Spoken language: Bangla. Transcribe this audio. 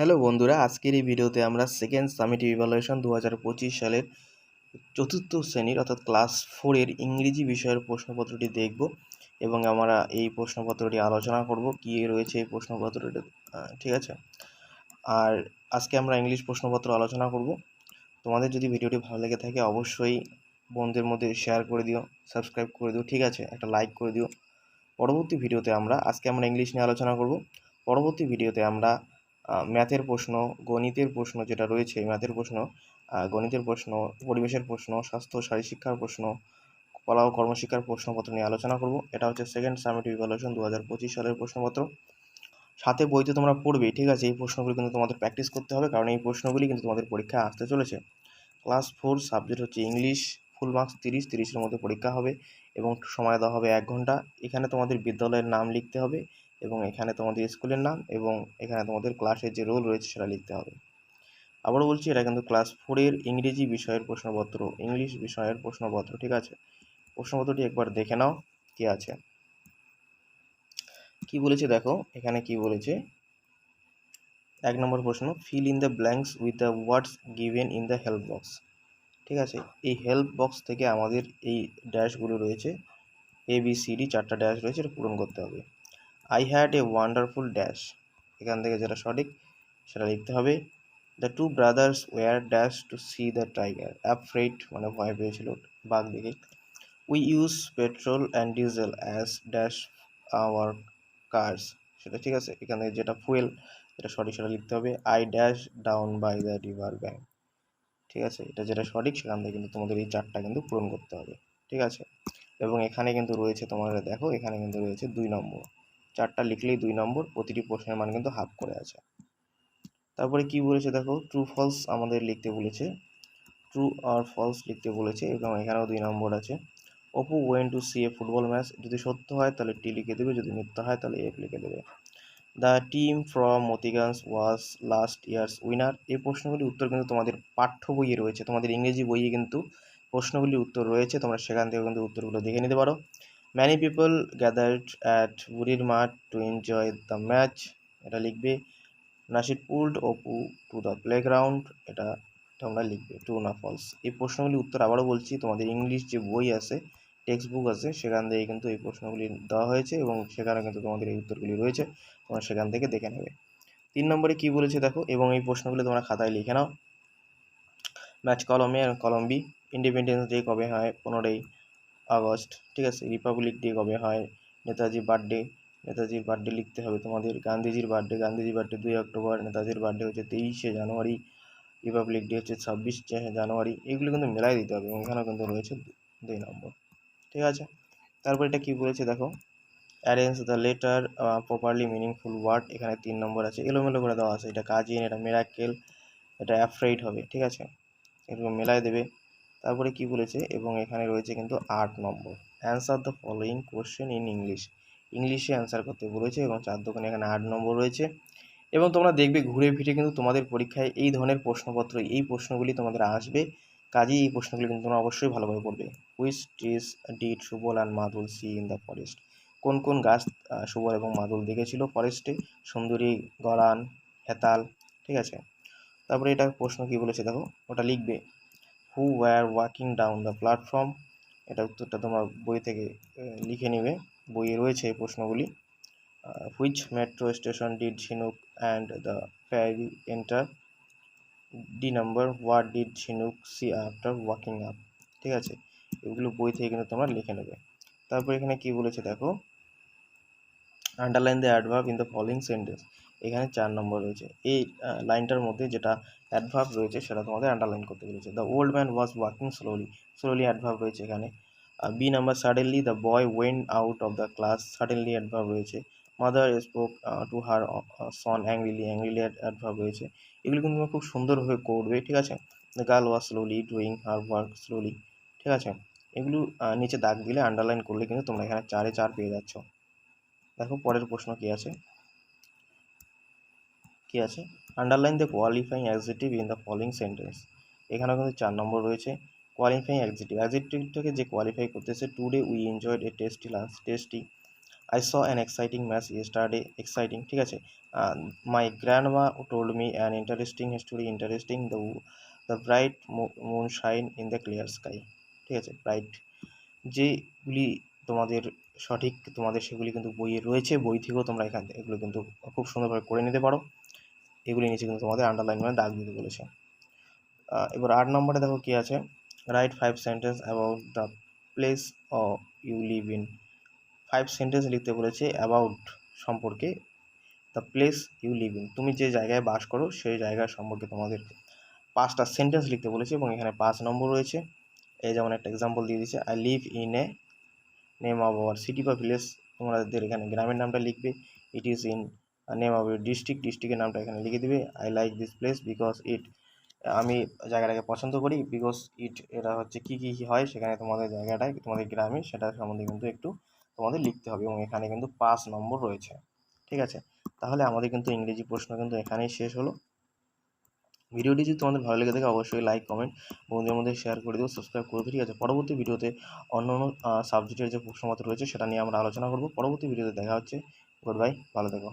হ্যালো বন্ধুরা, আজকের এই ভিডিওতে আমরা সেকেন্ড সামিট ইভ্যালুয়েশন দু হাজার সালের চতুর্থ শ্রেণির অর্থাৎ ক্লাস ফোরের ইংরেজি বিষয়ের প্রশ্নপত্রটি দেখব এবং আমরা এই প্রশ্নপত্রটি আলোচনা করব, কী রয়েছে এই প্রশ্নপত্রটি ঠিক আছে? আর আজকে আমরা ইংলিশ প্রশ্নপত্র আলোচনা করব। তোমাদের যদি ভিডিওটি ভালো লেগে থাকে অবশ্যই বন্ধুদের মধ্যে শেয়ার করে দিও সাবস্ক্রাইব করে দিও, ঠিক আছে? একটা লাইক করে দিও। পরবর্তী ভিডিওতে আমরা, আজকে আমরা ইংলিশ নিয়ে আলোচনা করব। পরবর্তী ভিডিওতে আমরা ম্যাথের প্রশ্ন, গণিতের প্রশ্ন যেটা রয়েছে, ম্যাথের প্রশ্ন গণিতের প্রশ্ন, পরিবেশের প্রশ্ন, স্বাস্থ্য, শারীরশিক্ষার প্রশ্ন, কলা ও কর্মশিক্ষার প্রশ্নপত্র নিয়ে আলোচনা করব। এটা হচ্ছে সেকেন্ড সামিট ইভ্যালুয়েশন দু হাজার পঁচিশ সালের প্রশ্নপত্র। সাথে বইতে তোমরা পড়বে, ঠিক আছে, এই প্রশ্নগুলি কিন্তু তোমাদের প্র্যাকটিস করতে হবে, কারণ এই প্রশ্নগুলি কিন্তু তোমাদের পরীক্ষায় আসতে চলেছে। ক্লাস ফোর সাবজেক্ট হচ্ছে ইংলিশ ফুল মার্কস তিরিশ, তিরিশের মধ্যে পরীক্ষা হবে এবং সময় দেওয়া হবে এক ঘণ্টা। এখানে তোমাদের বিদ্যালয়ের নাম লিখতে হবে এবং এখানে তোমাদের স্কুলের নাম এবং এখানে তোমাদের ক্লাসের যে রোল রয়েছে সেটা লিখতে হবে। আবারও বলছি, এটা কিন্তু ক্লাস ফোরের ইংরেজি বিষয়ের প্রশ্নপত্র ইংলিশ বিষয়ের প্রশ্নপত্র, ঠিক আছে? প্রশ্নপত্রটি একবার দেখে নাও কি আছে। কি বলেছে দেখো, এখানে কি বলেছে? এক নম্বর প্রশ্ন fill in the blanks with the words given in the help box ঠিক আছে? এই হেল্প বক্স থেকে আমাদের এই ড্যাশগুলো রয়েছে এ বি সি ডি চারটা ড্যাশ রয়েছে, এটা পূরণ করতে হবে। I had a wonderful dash এখান থেকে যেটা সঠিক, সেটা লিখতে হবে the two brothers were dash to see the tiger afraid মানে ভয় পেয়েছিল বাঘ দেখে। We use petrol and diesel as dash our cars সেটা ঠিক আছে, এখানে যেটা ফুয়েল যেটা সঠিক সেটা লিখতে হবে I dash down by the river bank ঠিক আছে, এটা যেটা সঠিক, সেখান থেকে কিন্তু তোমাদের এই চারটা কিন্তু পূরণ করতে হবে। ঠিক আছে, এবং এখানে কিন্তু রয়েছে তোমার দেখো, এখানে কিন্তু রয়েছে দুই নম্বর। চারটা লিখলেই দুই নম্বর, প্রতিটি প্রশ্নের মান কিন্তু হাফ করে আছে। তারপরে কি বলেছে দেখো? ট্রু ফলস আমাদের লিখতে বলেছে। ট্রু আর ফলস লিখতে বলেছে এবং এখানেও দুই নম্বর আছে। Apu went to see a football match যদি সত্য হয় তাহলে টি লিখে দেবে, যদি মিথ্যা হয় তাহলে এফ লিখে দেবে। The team from Motiganj was last year's winner এই প্রশ্নগুলির উত্তর কিন্তু তোমাদের পাঠ্য বইয়ে রয়েছে। তোমাদের ইংরেজি বইয়ে কিন্তু প্রশ্নগুলির উত্তর রয়েছে। তোমরা সেখান থেকে কিন্তু উত্তরগুলো দেখে নিতে পারো। ম্যানি পিপল গ্যাদার্ড অ্যাট বুড়ির মাঠ টু এনজয় দ্য ম্যাচ এটা লিখবে Nasid pulled Apu to the playground. এটা তোমরা লিখবে টু না ফলস। এই প্রশ্নগুলির উত্তর আবারও বলছি, তোমাদের ইংলিশ যে বই আছে টেক্সট বুক আছে, সেখান থেকে কিন্তু এই প্রশ্নগুলি দেওয়া হয়েছে এবং সেখানে কিন্তু তোমাদের এই উত্তরগুলি রয়েছে, তোমরা সেখান থেকে দেখে নেবে। তিন নম্বরে কি বলেছে দেখো, এবং এই প্রশ্নগুলো তোমরা খাতায় লিখে নাও। ম্যাচ কলমে কলম বি ইন্ডিপেন্ডেন্স ডে কবে হয়? পনেরোই আগস্ট, ঠিক আছে? রিপাবলিক ডে কবে হয়? নেতাজির বার্থডে নেতাজির বার্থডে লিখতে হবে তোমাদের। গান্ধীজির বার্থডে গান্ধীজির বার্থডে দুই অক্টোবর, নেতাজির বার্থডে হচ্ছে তেইশে জানুয়ারি রিপাবলিক ডে হচ্ছে ছাব্বিশে জানুয়ারি। এগুলো কিন্তু মেলাই দিতে হবে এবং এখানেও কিন্তু রয়েছে দুই নম্বর। ঠিক আছে? তারপর এটা কী বলেছে দেখো? Arrange the letter properly meaningful word এখানে তিন নম্বর আছে। এলোমেলো করে দেওয়া আছে। এটা কাজিন, এটা মেরাকেল এটা অ্যাফ্রাইড হবে, ঠিক আছে? এরকম মেলায় দেবে। তারপরে কি বলেছে? এবং এখানে রয়েছে কিন্তু আট নম্বর। Answer the following question in English ইংলিশে অ্যান্সার করতে বলেছে এবং চার দোকানে এখানে আট নম্বর রয়েছে। এবং তোমরা দেখবে ঘুরে ফিরে কিন্তু তোমাদের পরীক্ষায় এই ধরনের প্রশ্নপত্র, এই প্রশ্নগুলি তোমাদের আসবে। কাজেই এই প্রশ্নগুলি কিন্তু তোমরা অবশ্যই ভালোভাবে পড়বে। Which trees did Subal and Madul see in the forest কোন কোন গাছ সুবল এবং মাদুল দেখেছিল ফরেস্টে সুন্দরী গড়ান হেতাল, ঠিক আছে? তারপরে এটা প্রশ্ন কি বলেছে দেখো? ওটা লিখবে। Who were walking down the platform এটা উত্তরটা তোমার বই থেকে লিখে নেবে। বইয়ে রয়েছে এই প্রশ্নগুলি। Which metro station did Jhinuk and the fairy enter D number what did Jhinuk see after walking up ঠিক আছে? এগুলো বই থেকে কিন্তু তোমরা লিখে নেবে। তারপর এখানে কি বলেছে দেখো? Underline the adverb in the following sentence এখানে চার নম্বর রয়েছে। এই লাইনটার মধ্যে যেটা অ্যাডভার্ব রয়েছে সেটা তোমাদের আন্ডারলাইন করতে বলেছে। The old man was walking slowly slowly adverb রয়েছে এখানে। B number suddenly the boy went out of the class suddenly adverb রয়েছে। Mother spoke to her son angrily angrily adverb রয়েছে। এগুলো কিন্তু তোমরা খুব সুন্দরভাবে করবে, ঠিক আছে? The girl was slowly doing her work slowly ঠিক আছে? এগুলো নিচে দাগ দিলে আন্ডারলাইন করলে কিন্তু তোমরা এখানে চারে চার পেয়ে যাচ্ছ। দেখো, পরের প্রশ্ন কী আছে? কি আছে? Underline the qualifying adjective in the following sentence এখানেও কিন্তু চার নম্বর রয়েছে। কোয়ালিফাইং অ্যাডজেক্টিভ অ্যাডজেক্টিভটাকে যে কোয়ালিফাই করতেছে today we enjoyed a tasty lunch tasty I saw an exciting match yesterday exciting ঠিক আছে? My grandma told me an interesting story interesting the the bright moon shine in the clear sky ঠিক আছে? ব্রাইট যেগুলি তোমাদের সঠিক, তোমাদের সেগুলি কিন্তু বইয়ে রয়েছে, বই থেকেও তোমরা এখান থেকে এগুলো কিন্তু খুব সুন্দরভাবে করে নিতে পারো। এগুলি নিচে কিন্তু তোমাদের আন্ডারলাইন মানে দাগ দিতে বলেছে। এবার আট নম্বরে দেখো কি আছে? Write five sentence about the place uh you live in five sentence লিখতে বলেছে অ্যাবাউট সম্পর্কে the place you live in তুমি যে জায়গায় বাস করো, সেই জায়গা সম্পর্কে তোমাদের পাঁচটা সেন্টেন্স লিখতে বলেছে এবং এখানে পাঁচ নম্বর রয়েছে। এই যেমন একটা এক্সাম্পল দিয়ে দিচ্ছে I live in a name of our city বা ভিলেজ তোমাদের এখানে গ্রামের নামটা লিখবে। It is in name of district ডিস্ট্রিক্টের নামটা এখানে লিখে দিবে। I like this place because it আমি জায়গাটাকে পছন্দ করি বিকজ ইট এটা হচ্ছে কী কী হয় সেখানে তোমাদের জায়গাটায়, তোমাদের গ্রামে সেটা সম্বন্ধে কিন্তু একটু তোমাদের লিখতে হবে এবং এখানে কিন্তু পাঁচ নম্বর রয়েছে। ঠিক আছে? তাহলে আমাদের কিন্তু ইংরেজি প্রশ্ন কিন্তু এখানেই শেষ হলো। ভিডিওটি যদি তোমাদের ভালো লেগে থাকে অবশ্যই লাইক কমেন্ট বন্ধুদের মধ্যে শেয়ার করে দিও সাবস্ক্রাইব করে ঠিক আছে? পরবর্তী ভিডিওতে অন্য অন্য সাবজেক্টের যে প্রশ্নপত্র রয়েছে সেটা নিয়ে আমরা আলোচনা করব। পরবর্তী ভিডিওতে দেখা হচ্ছে। গুড বাই ভালো থেকো।